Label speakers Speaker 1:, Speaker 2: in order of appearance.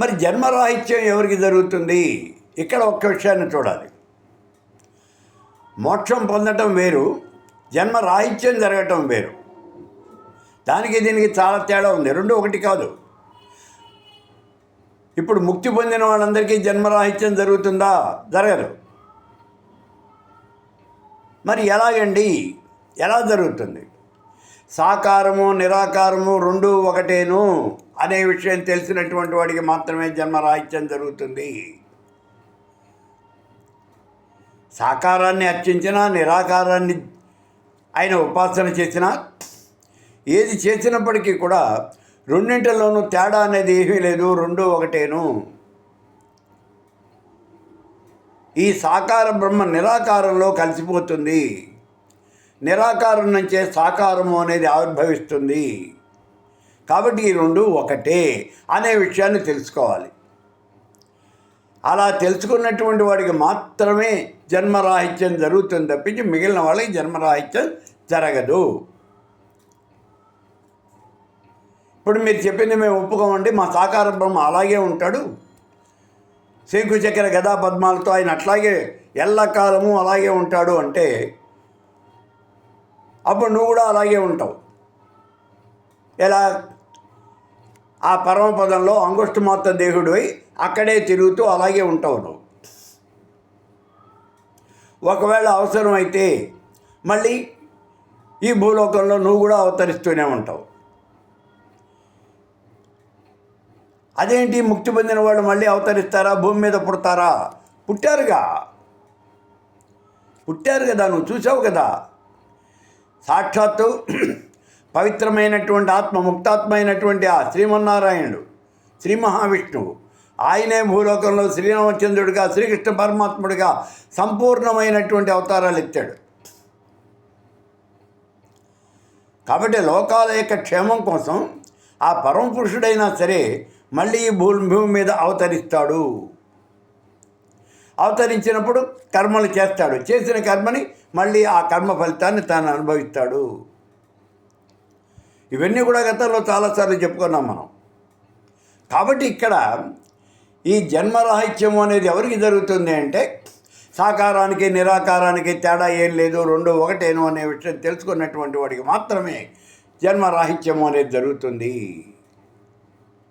Speaker 1: మరి జన్మరాహిత్యం ఎవరికి జరుగుతుంది? ఇక్కడ ఒక్క విషయాన్ని చూడాలి. మోక్షం పొందటం వేరు జన్మరాహిత్యం జరగటం వేరు. దానికి దీనికి చాలా తేడా ఉంది. రెండు ఒకటి కాదు. ఇప్పుడు ముక్తి పొందిన వాళ్ళందరికీ జన్మరాహిత్యం జరుగుతుందా? జరగదు. మరి ఎలాగండి? ఎలా జరుగుతుంది? సాకారము నిరాకారము రెండు ఒకటేను. అనే విషయం తెలిసినటువంటి వాడికి మాత్రమే జన్మరాహిత్యం జరుగుతుంది. సాకారాన్ని అర్చించినా నిరాకారాన్ని ఆయన ఉపాసన చేసినా ఏది చేసినప్పటికీ కూడా రెండింటిలోనూ తేడా అనేది ఏమీ లేదు రెండు ఒకటేను. ఈ సాకార బ్రహ్మ నిరాకారంలో కలిసిపోతుంది. నిరాకారం నుంచే సాకారము అనేది ఆవిర్భవిస్తుంది. కాబట్టి ఈ రెండు ఒకటే అనే విషయాన్ని తెలుసుకోవాలి. అలా తెలుసుకున్నటువంటి వాడికి మాత్రమే జన్మరాహిత్యం జరుగుతుంది తప్పించి మిగిలిన వాళ్ళకి జన్మరాహిత్యం జరగదు. ఇప్పుడు మీరు చెప్పింది మేము ఒప్పుకోమండి మా సాకార బ్రహ్మ అలాగే ఉంటాడు. శంకు చక్ర గదా పద్మాలతో ఆయన అట్లాగే ఎల్లకాలము అలాగే ఉంటాడు అంటే అప్పుడు నువ్వు కూడా అలాగే ఉంటావు. ఎలా? ఆ పరమపదంలో అంగుష్ఠమాత్ర దేహుడివై అక్కడే తిరుగుతూ అలాగే ఉంటావు నువ్వు ఒకవేళ అవసరమైతే మళ్ళీ ఈ భూలోకంలో నువ్వు కూడా అవతరిస్తూనే ఉంటావు. అదేంటి? ముక్తి పొందిన వాళ్ళు మళ్ళీ అవతరిస్తారా? భూమి మీద పుడతారా? పుట్టారుగా. పుట్టారు కదా నువ్వు? చూసావు కదా? సాక్షాత్తు పవిత్రమైనటువంటి ఆత్మ ముక్తాత్మైనటువంటి ఆ శ్రీమన్నారాయణుడు శ్రీ మహావిష్ణువు. ఆయనే భూలోకంలో శ్రీరామచంద్రుడిగా శ్రీకృష్ణ పరమాత్ముడిగా సంపూర్ణమైనటువంటి అవతారాలు ఎత్తాడు. కాబట్టి లోకాల యొక్క క్షేమం కోసం ఆ పరమ పురుషుడైనా సరే మళ్ళీ ఈ భూమి మీద అవతరిస్తాడు. అవతరించినప్పుడు కర్మలు చేస్తాడు. చేసిన కర్మని మళ్ళీ ఆ కర్మ ఫలితాన్ని తాను అనుభవిస్తాడు. ఇవన్నీ కూడా గతంలో చాలాసార్లు చెప్పుకున్నాం మనం. కాబట్టి ఇక్కడ ఈ జన్మరాహిత్యం అనేది ఎవరికి జరుగుతుంది అంటే సాకారానికి నిరాకారానికి తేడా ఏం లేదు రెండు ఒకటేను అనే విషయం తెలుసుకున్నటువంటి వాడికి మాత్రమే జన్మరాహిత్యము అనేది జరుగుతుంది.